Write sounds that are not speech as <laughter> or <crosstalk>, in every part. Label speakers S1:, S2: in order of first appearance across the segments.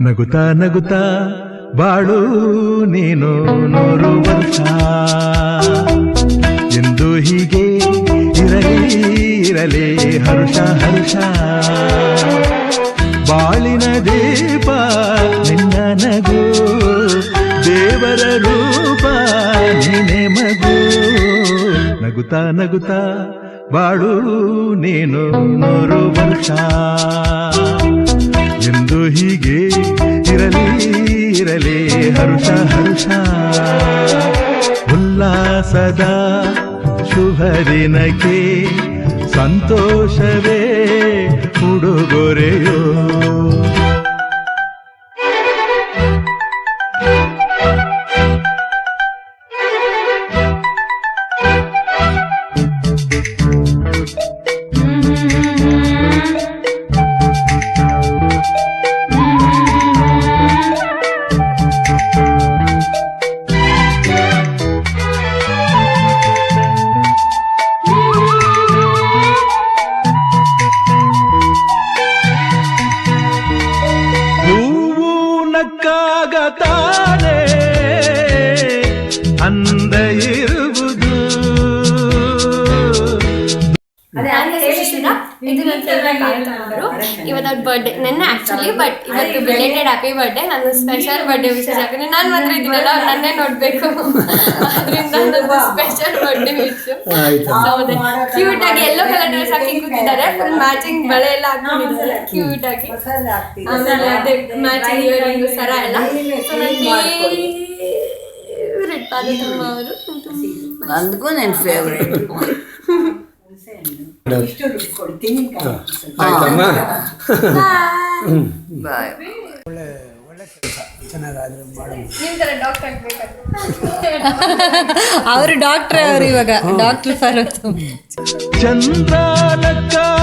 S1: ನಗುತ್ತಾ ನಗುತ್ತಾ ಬಾಳು ನೀನು ನೂರು ವರ್ಷ ಎಂದು ಹೀಗೆ ಇರಲಿ ಇರಲಿ ಹರ್ಷ ಹರ್ಷ. ಬಾಳಿನ ದೇ ದೇವರ ರೂಪ, ನೀನೆ ಮಗು. ನಗುತ್ತಾ ನಗುತ್ತಾ ಬಾಳು ನೀನು ನೂರು ವರ್ಷ ಎಂದು ಹೀಗೆ ಇರಲಿ ಇರಲಿ, ಹರುಷ ಹರುಷ. ಉಲ್ಲಾಸದ ಶುಭ ದಿನಕ್ಕೆ ಸಂತೋಷವೇ ಉಡುಗೊರೆಯೋ ಅಂದ ಇರುವುದು
S2: ಇವತ್ತು ಅವ್ರ ಬರ್ಡೇ ನನ್ನ ಆಕ್ಚುಲಿ ಬಟ್ ಇವತ್ತು ಬಿಲೇಟೆಡ್ ಹ್ಯಾಪಿ ಬರ್ಡೇ ನನ್ನ ಸ್ಪೆಷಲ್ ಬರ್ಡೇ ವಿಶೇಷ ಯಾಕಂದ್ರೆ ನಾನು ಮಾತ್ರ ಇದ್ದೀನಲ್ಲ ಅವ್ರು ನನ್ನೇ ನೋಡ್ಬೇಕು. <laughs> ಅದರಿಂದ ನನ್ನ ಸ್ಪೆಷಲ್ ಬರ್ಡೇ ವಿಶ್ ಕ್ಯೂಟ್ ಆಗಿ ಎಲ್ಲೋ ಕಲರ್ ಡ್ರೆಸ್ ಹಾಕಿ ಕೂತಿದ್ದಾರೆ. ಫುಲ್ ಮ್ಯಾಚಿಂಗ್ ಬಳೆ ಎಲ್ಲ ಹಾಕೊಂಡಿದ್ದಾರೆ. ಕ್ಯೂಟ್ ಆಗಿ. ಆಮೇಲೆ ಅದೇ ಮ್ಯಾಚಿಂಗ್ ಇಯರಿಂಗ್ ಸರ ಎಲ್ಲ. ಸೊ ಫೇವ್ರೆಟ್ ಪಾರ್ವತಮ್ಮ ಅವರು
S3: ನನಗೂ ನನ್ನ ಫೇವ್ರೇಟ್ ಬಾಯ್
S2: ತರ ಡಾಕ್ಟರ್ ಆಗ್ಬೇಕಂತ
S4: ಅವರು ಡಾಕ್ಟರ್ ಅವರು ಇವಾಗ. ಡಾಕ್ಟರ್ ಪಾರ್ವತಮ್ಮ
S1: ಚಂದ್ರನಕ್ಕಾಗ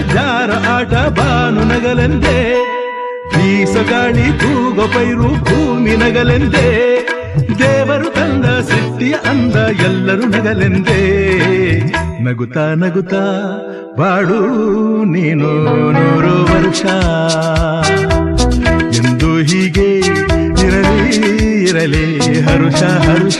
S1: ಜಾರ ಆಟ ಬಾನು ಬೀಸ ಗಾಳಿ ತೂಗೋ ಪೈರು ಭೂಮಿ ನಗಲೆಂದೆ, ದೇವರು ತಂದ ಸೃಷ್ಟಿಯ ಅಂದ ಎಲ್ಲರೂ ನಗಲೆಂದೆ. ನಗುತ್ತಾ ನಗುತ್ತಾ ಬಾಳು ನೀನು ನೂರು ವರ್ಷ. ಎಂದು ಹೀಗೆ ಇರಲಿ ಇರಲಿ ಹರುಷ ಹರುಷ.